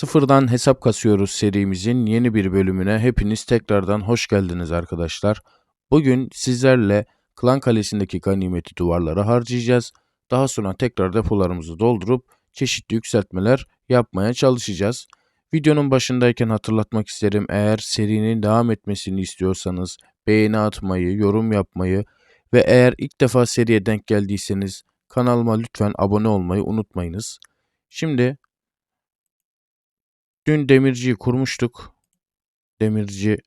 Sıfırdan hesap kasıyoruz serimizin yeni bir bölümüne hepiniz tekrardan hoş geldiniz arkadaşlar. Bugün sizlerle Klan Kalesi'ndeki ganimeti duvarlara harcayacağız. Daha sonra tekrar depolarımızı doldurup çeşitli yükseltmeler yapmaya çalışacağız. Videonun başındayken hatırlatmak isterim eğer serinin devam etmesini istiyorsanız beğeni atmayı, yorum yapmayı ve eğer ilk defa seriye denk geldiyseniz kanalıma lütfen abone olmayı unutmayınız. Şimdi Dün demirciyi kurmuştuk. Demirci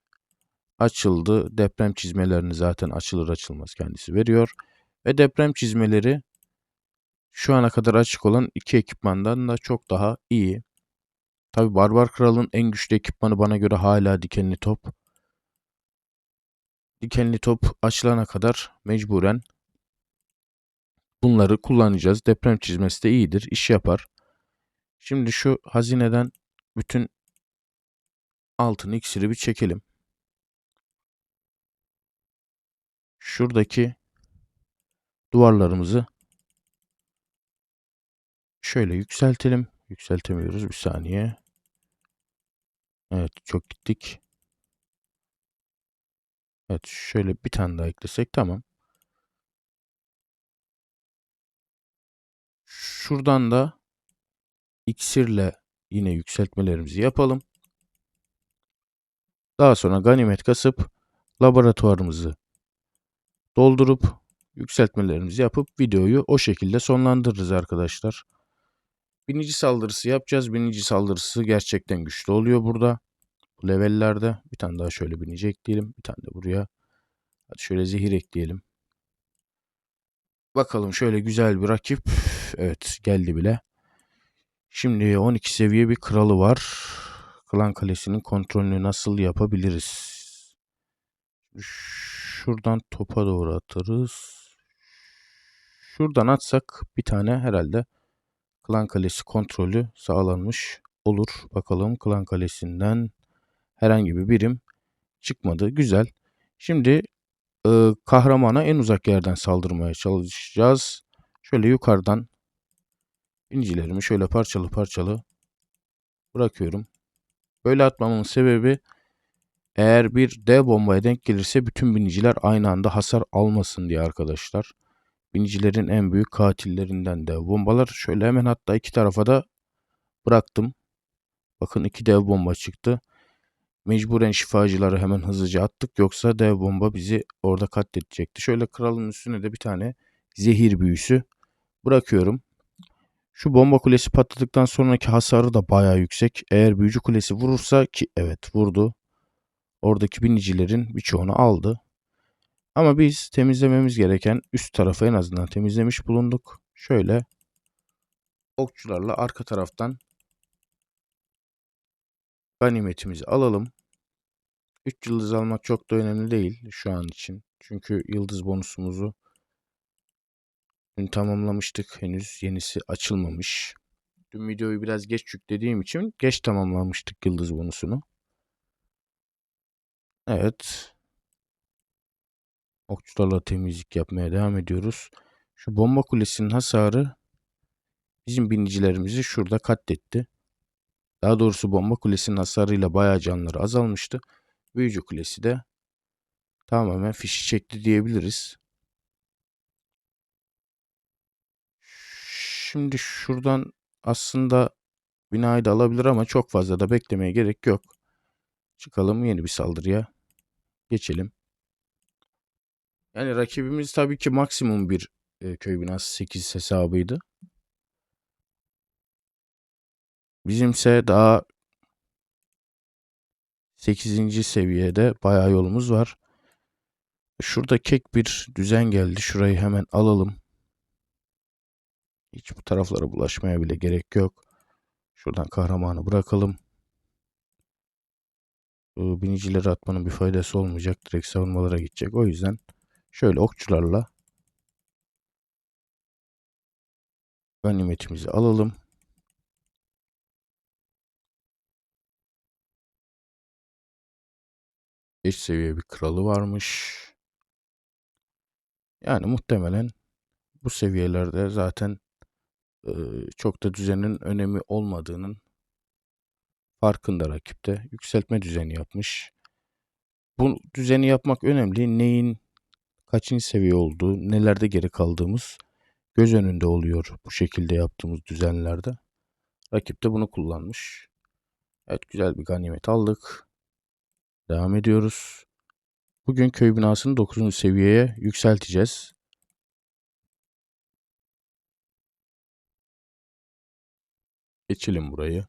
açıldı. Deprem çizmelerini zaten açılır açılmaz kendisi veriyor. Ve deprem çizmeleri şu ana kadar açık olan iki ekipmandan da çok daha iyi. Tabi Barbar Kral'ın en güçlü ekipmanı bana göre hala dikenli top. Dikenli top açılana kadar mecburen bunları kullanacağız. Deprem çizmesi de iyidir, iş yapar. Şimdi şu hazineden bütün altın iksiri bir çekelim. Şuradaki duvarlarımızı şöyle yükseltelim. Yükseltemiyoruz bir saniye. Evet çok gittik. Evet şöyle bir tane daha eklesek tamam. Şuradan da iksirle yine yükseltmelerimizi yapalım. Daha sonra ganimet kasıp laboratuvarımızı doldurup yükseltmelerimizi yapıp videoyu o şekilde sonlandırırız arkadaşlar. Binici saldırısı yapacağız. Binici saldırısı gerçekten güçlü oluyor burada. Bu levellerde bir tane daha şöyle binici ekleyelim. Bir tane de buraya. Hadi şöyle zehir ekleyelim. Bakalım şöyle güzel bir rakip. Evet geldi bile. Şimdi 12 seviye bir kralı var. Klan Kalesi'nin kontrolünü nasıl yapabiliriz? Şuradan topa doğru atarız. Şuradan atsak bir tane herhalde Klan Kalesi kontrolü sağlanmış olur. Bakalım Klan Kalesi'nden herhangi bir birim çıkmadı. Güzel. Şimdi e, kahramana en uzak yerden saldırmaya çalışacağız. Şöyle yukarıdan incilerimi şöyle parçalı parçalı bırakıyorum. Böyle atmamın sebebi eğer bir dev bombaya denk gelirse bütün biniciler aynı anda hasar almasın diye arkadaşlar. Binicilerin en büyük katillerinden dev bombalar. Şöyle hemen hatta iki tarafa da bıraktım. Bakın iki dev bomba çıktı. Mecburen şifacıları hemen hızlıca attık. Yoksa dev bomba bizi orada katledecekti. Şöyle kralın üstüne de bir tane zehir büyüsü bırakıyorum. Şu bomba kulesi patladıktan sonraki hasarı da bayağı yüksek. Eğer büyücü kulesi vurursa ki evet vurdu. Oradaki binicilerin birçoğunu aldı. Ama biz temizlememiz gereken üst tarafı en azından temizlemiş bulunduk. Şöyle okçularla arka taraftan ganimetimizi alalım. 3 yıldız almak çok da önemli değil şu an için. Çünkü yıldız bonusumuzu tamamlamıştık. Henüz yenisi açılmamış. Dün videoyu biraz geç yüklediğim için geç tamamlamıştık yıldız bonusunu. Evet. Okçularla temizlik yapmaya devam ediyoruz. Şu bomba kulesinin hasarı bizim binicilerimizi şurada katletti. Daha doğrusu bomba kulesinin hasarıyla bayağı canları azalmıştı. Büyücü kulesi de tamamen fişi çekti diyebiliriz. Şimdi şuradan aslında binayı da alabilir ama çok fazla da beklemeye gerek yok. Çıkalım yeni bir saldırıya. Geçelim. Yani rakibimiz tabii ki maksimum bir e, köy binası 8 hesabıydı. Bizimse daha 8. seviyede bayağı yolumuz var. Şurada kek bir düzen geldi. Şurayı hemen alalım. Hiç bu taraflara bulaşmaya bile gerek yok. Şuradan kahramanı bırakalım. Binicileri atmanın bir faydası olmayacak. Direkt savunmalara gidecek. O yüzden şöyle okçularla ganimetimizi alalım. Beş seviye bir kralı varmış. Yani muhtemelen bu seviyelerde zaten çok da düzenin önemi olmadığının Farkında rakipte. Yükseltme düzeni yapmış. Bu düzeni yapmak önemli. Neyin kaçıncı seviye olduğu, nelerde geri kaldığımız göz önünde oluyor bu şekilde yaptığımız düzenlerde. Rakip de bunu kullanmış. Evet güzel bir ganimet aldık. Devam ediyoruz. Bugün köy binasını 9. seviyeye yükselteceğiz. Geçelim burayı.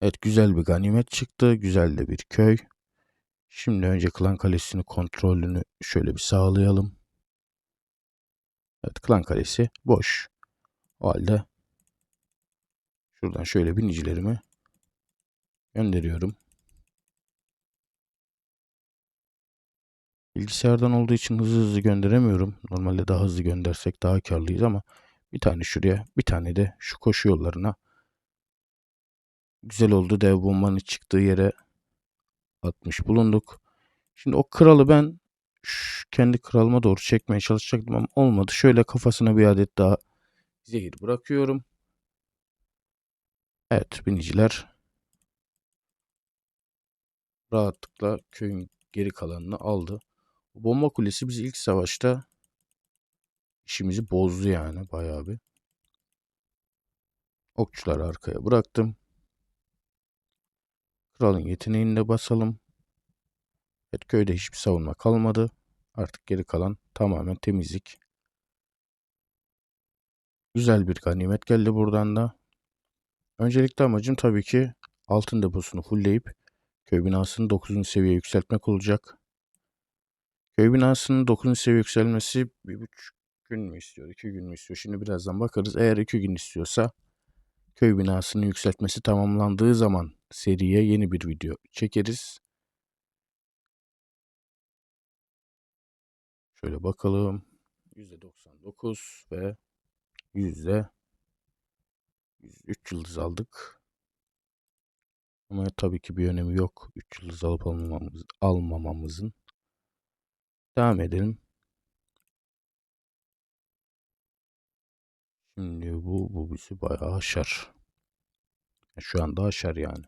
Evet güzel bir ganimet çıktı. Güzel de bir köy. Şimdi önce klan kalesini kontrolünü şöyle bir sağlayalım. Evet klan kalesi boş. O halde şuradan şöyle binicilerimi gönderiyorum. Bilgisayardan olduğu için hızlı hızlı gönderemiyorum. Normalde daha hızlı göndersek daha karlıyız ama bir tane şuraya bir tane de şu koşu yollarına güzel oldu. Dev bombanın çıktığı yere atmış bulunduk. Şimdi o kralı ben kendi kralıma doğru çekmeye çalışacaktım ama olmadı. Şöyle kafasına bir adet daha zehir bırakıyorum. Evet biniciler rahatlıkla köyün geri kalanını aldı. Bomba kulesi biz ilk savaşta işimizi bozdu yani bayağı bir. Okçuları arkaya bıraktım. Kralın yeteneğini de basalım. Evet köyde hiçbir savunma kalmadı. Artık geri kalan tamamen temizlik. Güzel bir ganimet geldi buradan da. Öncelikle amacım tabii ki altın deposunu fullleyip köy binasını 9. seviyeye yükseltmek olacak. Köy binasının 9. seviye yükselmesi bir buçuk gün mü istiyor, iki gün mü istiyor? Şimdi birazdan bakarız. Eğer iki gün istiyorsa köy binasının yükseltmesi tamamlandığı zaman seriye yeni bir video çekeriz. Şöyle bakalım. %99 ve yüzde 3 yıldız aldık. Ama tabii ki bir önemi yok. 3 yıldız alıp almamamız, almamamızın. Devam edelim. Şimdi bu, bu bizi bayağı aşar. Şu anda aşar yani.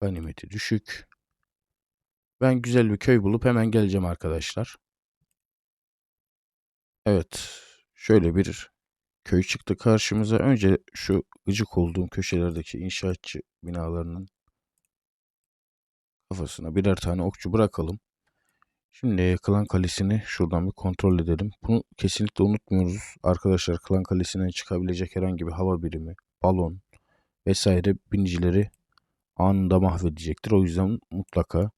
Ganimeti düşük. Ben güzel bir köy bulup hemen geleceğim arkadaşlar. Evet. Şöyle bir köy çıktı karşımıza. Önce şu gıcık olduğum köşelerdeki inşaatçı binalarının kafasına birer tane okçu bırakalım. Şimdi Klan Kalesi'ni şuradan bir kontrol edelim. Bunu kesinlikle unutmuyoruz. Arkadaşlar Klan Kalesi'ne çıkabilecek herhangi bir hava birimi, balon vesaire binicileri anında mahvedecektir. O yüzden mutlaka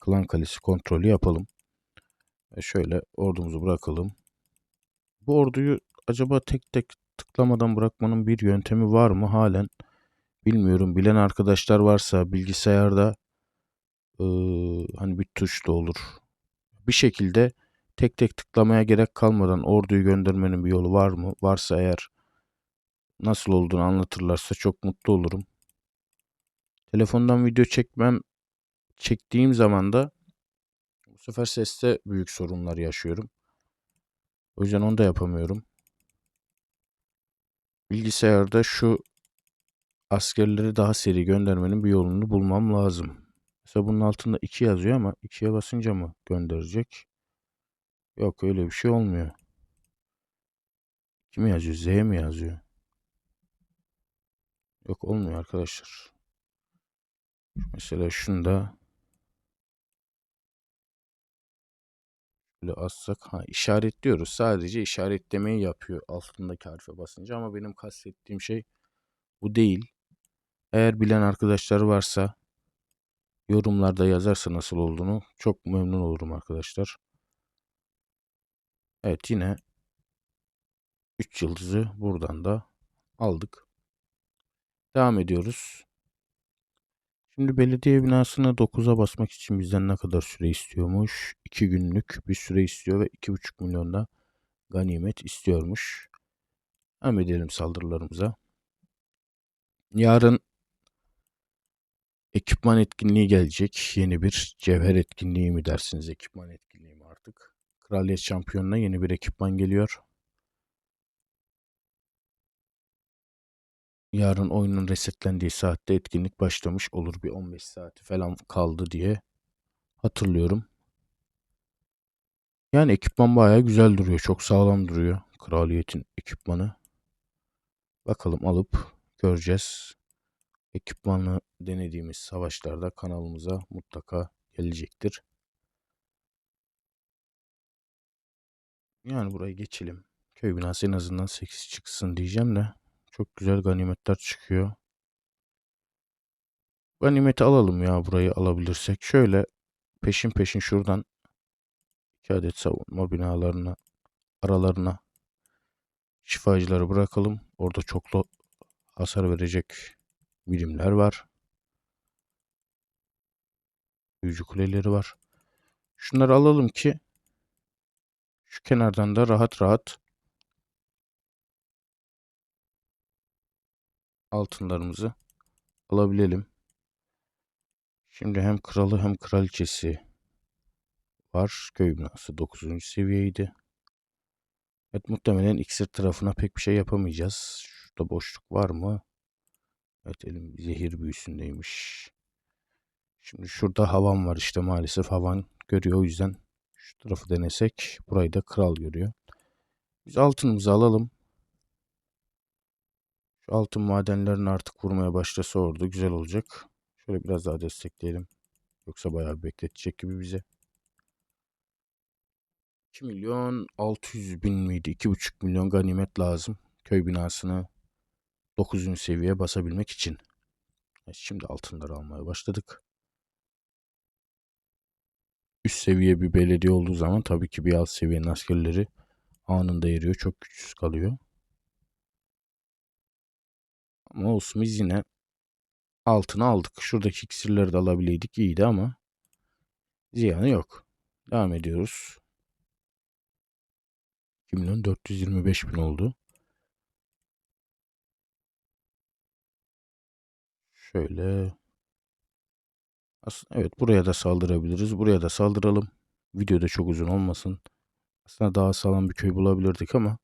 Klan Kalesi kontrolü yapalım. Ve şöyle ordumuzu bırakalım. Bu orduyu acaba tek tek tıklamadan bırakmanın bir yöntemi var mı halen? Bilmiyorum. Bilen arkadaşlar varsa bilgisayarda ee, hani bir tuş da olur. Bir şekilde tek tek tıklamaya gerek kalmadan orduyu göndermenin bir yolu var mı? Varsa eğer nasıl olduğunu anlatırlarsa çok mutlu olurum. Telefondan video çekmem çektiğim zaman da bu sefer seste büyük sorunlar yaşıyorum. O yüzden onu da yapamıyorum. Bilgisayarda şu askerleri daha seri göndermenin bir yolunu bulmam lazım. Mesela bunun altında 2 yazıyor ama 2'ye basınca mı gönderecek? Yok öyle bir şey olmuyor. Kim yazıyor? Z mi yazıyor? Yok olmuyor arkadaşlar. Mesela şunda şöyle assak ha işaretliyoruz. Sadece işaretlemeyi yapıyor altındaki harfe basınca ama benim kastettiğim şey bu değil. Eğer bilen arkadaşlar varsa yorumlarda yazarsa nasıl olduğunu çok memnun olurum arkadaşlar. Evet yine 3 yıldızı buradan da aldık. Devam ediyoruz. Şimdi belediye binasına 9'a basmak için bizden ne kadar süre istiyormuş? 2 günlük bir süre istiyor ve 2,5 milyonda ganimet istiyormuş. Devam edelim saldırılarımıza. Yarın ekipman etkinliği gelecek. Yeni bir cevher etkinliği mi dersiniz? Ekipman etkinliği mi artık? Kraliyet şampiyonuna yeni bir ekipman geliyor. yarın oyunun resetlendiği saatte etkinlik başlamış olur. Bir 15 saati falan kaldı diye hatırlıyorum. Yani ekipman bayağı güzel duruyor. Çok sağlam duruyor. Kraliyetin ekipmanı. Bakalım alıp göreceğiz. Ekipmanı denediğimiz savaşlarda kanalımıza mutlaka gelecektir. Yani burayı geçelim. Köy binası en azından 8 çıksın diyeceğim de. Çok güzel ganimetler çıkıyor. Ganimeti alalım ya burayı alabilirsek. Şöyle peşin peşin şuradan iki adet savunma binalarına aralarına şifacıları bırakalım. Orada çoklu hasar verecek birimler var. Büyücü kuleleri var. Şunları alalım ki şu kenardan da rahat rahat altınlarımızı alabilelim. Şimdi hem kralı hem kraliçesi var. Köy binası 9. seviyeydi. Evet muhtemelen iksir tarafına pek bir şey yapamayacağız. Şurada boşluk var mı? Evet elim zehir büyüsündeymiş. Şimdi şurada havan var işte maalesef havan görüyor. O yüzden şu tarafı denesek burayı da kral görüyor. Biz altınımızı alalım. Şu altın madenlerini artık vurmaya başlasa orada güzel olacak. Şöyle biraz daha destekleyelim. Yoksa bayağı bekletecek gibi bize. 2 milyon 600 bin miydi? 2,5 milyon ganimet lazım. Köy binasını 9. seviyeye basabilmek için. Evet, şimdi altınları almaya başladık. Üst seviye bir belediye olduğu zaman tabii ki bir alt seviyenin askerleri anında eriyor. Çok güçsüz kalıyor. Ama olsun biz yine altını aldık. Şuradaki iksirleri de alabileydik iyiydi ama ziyanı yok. Devam ediyoruz. 2 milyon 425 bin oldu. Şöyle. Aslında evet buraya da saldırabiliriz. Buraya da saldıralım. Video da çok uzun olmasın. Aslında daha sağlam bir köy bulabilirdik ama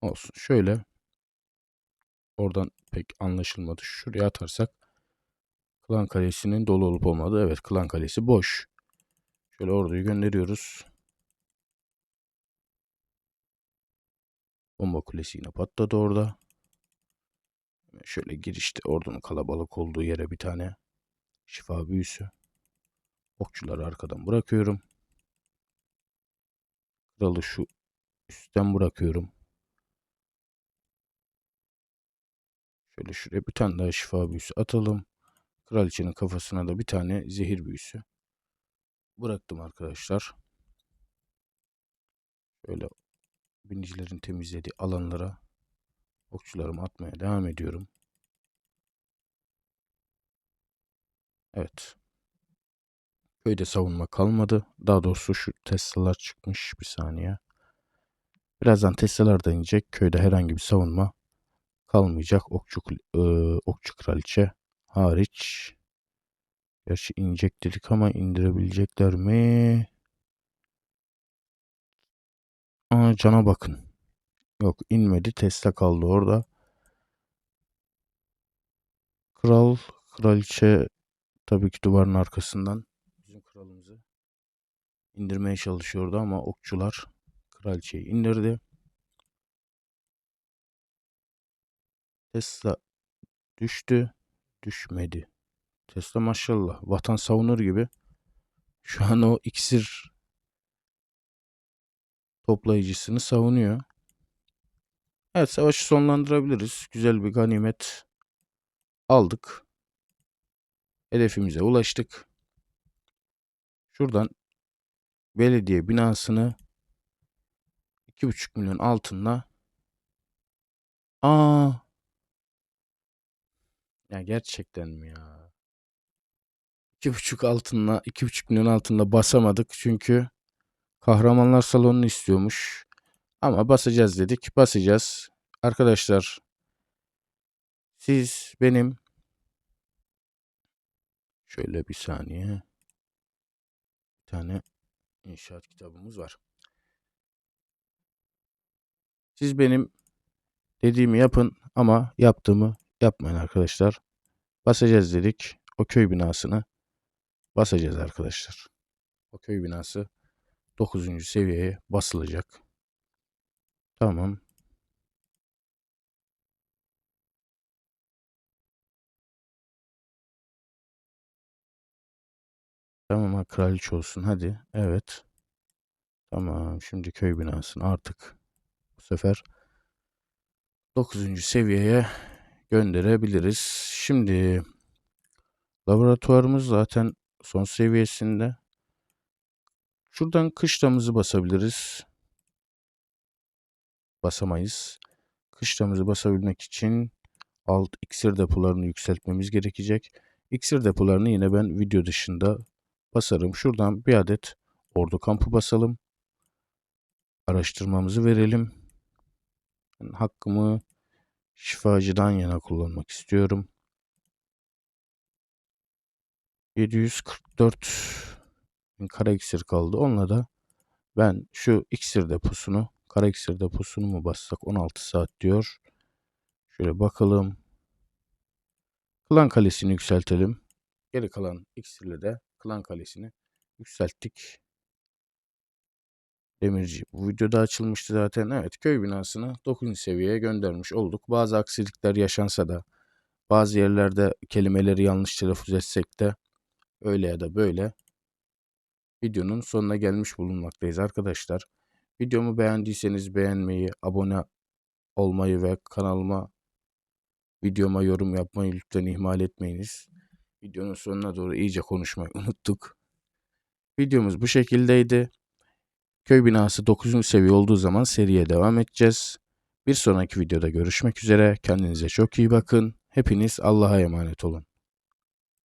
olsun. Şöyle oradan pek anlaşılmadı. Şuraya atarsak Klan Kalesi'nin dolu olup olmadığı. Evet Klan Kalesi boş. Şöyle orduyu gönderiyoruz. Bomba kulesi yine patladı orada. Şöyle girişte ordunun kalabalık olduğu yere bir tane şifa büyüsü. Okçuları arkadan bırakıyorum. Kralı şu üstten bırakıyorum. Şöyle şuraya bir tane daha şifa büyüsü atalım. Kraliçenin kafasına da bir tane zehir büyüsü bıraktım arkadaşlar. Şöyle binicilerin temizlediği alanlara okçularımı atmaya devam ediyorum. Evet. Köyde savunma kalmadı. Daha doğrusu şu Tesla'lar çıkmış bir saniye. Birazdan Tesla'lar da inecek. Köyde herhangi bir savunma kalmayacak. Okçu, e, okçu kraliçe hariç. Gerçi inecek dedik ama indirebilecekler mi? Aa, cana bakın. Yok inmedi. Tesla kaldı orada. Kral, kraliçe tabii ki duvarın arkasından bizim kralımızı indirmeye çalışıyordu ama okçular kraliçeyi indirdi. Tesla düştü. Düşmedi. Tesla maşallah vatan savunur gibi. Şu an o iksir toplayıcısını savunuyor. Evet savaşı sonlandırabiliriz. Güzel bir ganimet aldık. Hedefimize ulaştık. Şuradan belediye binasını 2,5 milyon altınla Aa ya gerçekten mi ya? 2,5 altınla 2,5 milyon altınla basamadık çünkü kahramanlar salonunu istiyormuş. Ama basacağız dedik. Basacağız. Arkadaşlar siz benim şöyle bir saniye bir tane inşaat kitabımız var. Siz benim dediğimi yapın. ama yaptığımı yapmayın arkadaşlar. Basacağız dedik. O köy binasını basacağız arkadaşlar. O köy binası 9. seviyeye basılacak. Tamam. Tamam ha, kraliçe olsun hadi. Evet. Tamam şimdi köy binasını artık bu sefer 9. seviyeye gönderebiliriz. Şimdi laboratuvarımız zaten son seviyesinde. Şuradan kışlamızı basabiliriz. Basamayız. Kışlamızı basabilmek için alt iksir depolarını yükseltmemiz gerekecek. İksir depolarını yine ben video dışında basarım. Şuradan bir adet ordu kampı basalım. Araştırmamızı verelim. Hakkımı şifacıdan yana kullanmak istiyorum. 744 kara iksir kaldı. Onunla da ben şu iksir deposunu, kara iksir deposunu mu bassak 16 saat diyor. Şöyle bakalım. Klan kalesini yükseltelim. Geri kalan iksirle de klan kalesini yükselttik. Demirci. Bu videoda açılmıştı zaten. Evet köy binasını 9. seviyeye göndermiş olduk. Bazı aksilikler yaşansa da bazı yerlerde kelimeleri yanlış telaffuz etsek de öyle ya da böyle videonun sonuna gelmiş bulunmaktayız arkadaşlar. Videomu beğendiyseniz beğenmeyi, abone olmayı ve kanalıma videoma yorum yapmayı lütfen ihmal etmeyiniz. Videonun sonuna doğru iyice konuşmayı unuttuk. Videomuz bu şekildeydi. Köy binası 9. seviye olduğu zaman seriye devam edeceğiz. Bir sonraki videoda görüşmek üzere. Kendinize çok iyi bakın. Hepiniz Allah'a emanet olun.